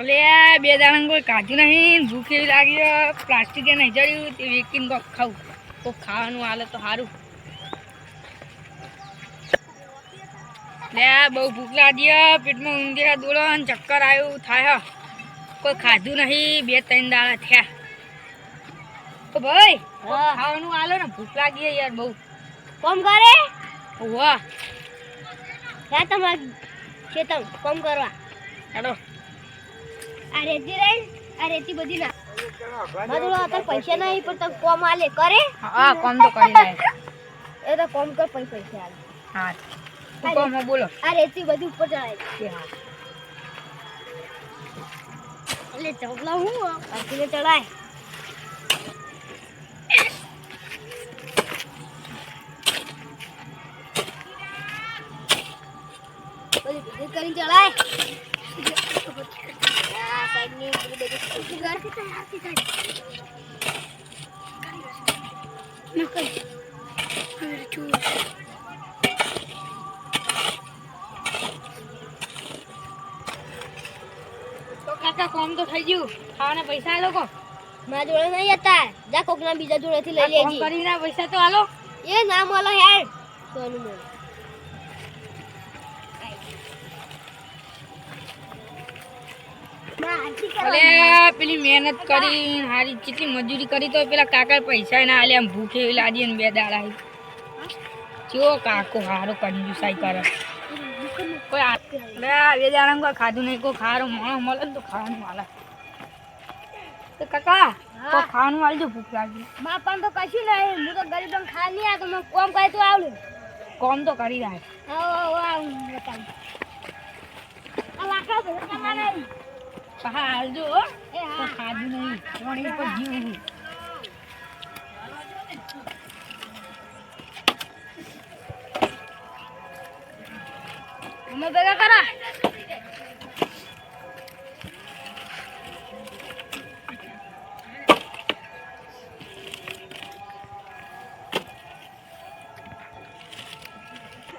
અલે બે દાણા કોઈ કાઢ્યું નહીં. ભૂખ એવી લાગી પ્લાસ્ટિક નહીં જડ્યું તે વેકીને કોક ખાવું કોક ખાવાનું હાલે તો સારું લે બહુ ભૂખ લાગી. પેટમાં ઊંધિયા દોડન ચક્કર આવ્યું. થાય કોઈ ખાધું નહીં. બે ત્રણ દાડા થયા. તો ભાઈ ખાવાનું હાલો ને ભૂખ લાગી યાર બહુ. કોમ કરે? વાહ તમારે ખેતર કોમ કરવા. હેડો. આ રેતી રહી આ રેતી બધી ના. બધું અત્યારે પૈસા નહીં પણ તમે કોમ આલે કરે? હા કોમ તો કરી રહ્યા એ તો કોમ કર પછી પૈસા આલે. હા તું કોમ બોલો. આ રેતી બધી ઉપર ચડાય. કે હા. એટલે ચકલા હું પાછીને ચડાય. બધી ભેગી કરીને ચડાય. કાકા કોમ તો થઈ ગયું. ખાવાના પૈસા આલો કો. મારા જોડે નહીં હતા. જા કોકના બીજા જોડેથી લઈ લેજી. કરીને પૈસા તો આલો. એ ના મળે યાર. સોનું મળે. અલે પેલી મહેનત કરી હારી કેટલી મજૂરી કરી તો પેલા કાકા પૈસા ના આલે આમ ભૂખે લાદી ને બે દાડા ચો કાકો હારો કંજુસાઈ કરે. કોઈ બે દાડા કોઈ ખાધું નહીં કોઈ ખારો માણસ મળે તો ખાવાનું હાલે તો કાકા તો. ખાવાનું આલજો ભૂખ લાગી. મા પણ તો કશું નહીં હું તો ગરીબ ખાલી ખા નહીં આ તો મને કોમ કરે તો આવડું કોમ તો કરી બતાવું આ લાકડા ભેગા કરવાના નહીં. હા હાલજો હો. એ તો હા ખાધું નહીં પાણી પર જીવું અમે ભેગા કરા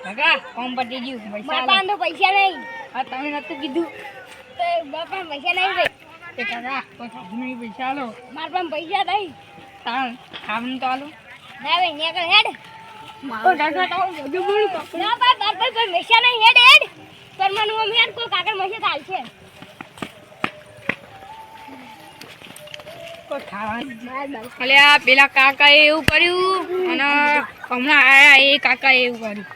કાકા કોમ પતી ગયું પૈસા બાપા આલો. તો પૈસા નહીં હા તમે નતું કીધું તો બાપા પૈસા નહીં ભાઈ કે કાકા કોઈ ખાધું પૈસા આલો. મારા પાસે પૈસા નહીં તાણ ખાવાનું તો આલો. ના ભાઈ ન્યા કર હેડ. તો કાકા તો બધું બોલું ના ભાઈ બાર ભાઈ કોઈ પૈસા નહીં હેડ. હેડ પરમાનું મમ્મી હેડ કોઈ કાકા પૈસા ચાલશે કોઈ ખાવાનું. માર બાર અલે આ પેલા કાકાએ એવું કર્યું અને હમણાં આયા એ કાકાએ એવું કર્યું.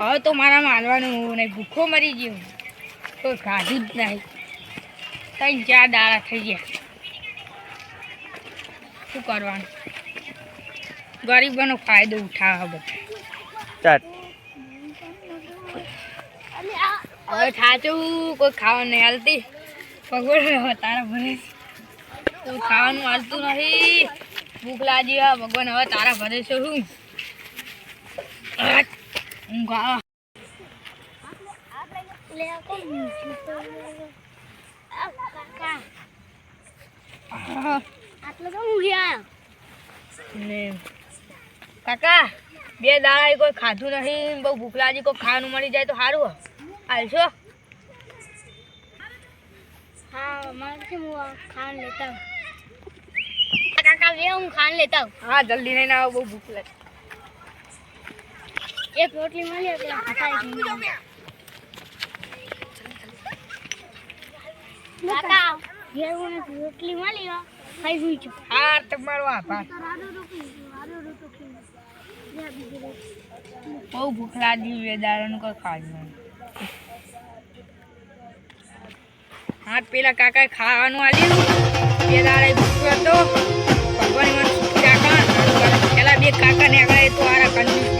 હવે તો મારા માનવાનું નહીં ભૂખો મરી ગયો. કોઈ ખાધું જ નહીં. ત્રણ ચાર દાડા થઈ ગયા. શું કરવાનું? ગરીબોનો ફાયદો ઉઠાવે બધા હવે થાચું કોઈ ખાવાનું નહીં હાલતી. ભગવાન હવે તારા ભરે કોઈ ખાવાનું હાલતું નથી ભૂખ લાગી હવે ભગવાન હવે તારા ભરે છે શું? ઊંઘ આવે. કાકા, બે દાડા કોઈ ખાધું નહીં, બહુ ભૂખ લાગી, કોઈ ખાવાનું મળી જાય તો સારું હાલશો હા. મારે હું ખાન લેતા કાકા લે હું ખાન લેતા હા જલ્દી નહીં આવો, બહુ ભૂખ લાગે. એક રોટલી મળી એટલે ખાતા જ નહીં. કાકા ઘેર મને રોટલી મળી ખાઈ સુઈ જાઓ. હા તમારો આભાર બહુ ભૂખ લાગી દાડાનું કોઈ ખાધું હા પેલા કાકાએ ખાવાનું આલ્યું બે દાડે ભૂખ્યો હતો. ભગવાન મને સુખી રાખવા પેલા બે કાકા ને આગળ તો આરા કંજૂસ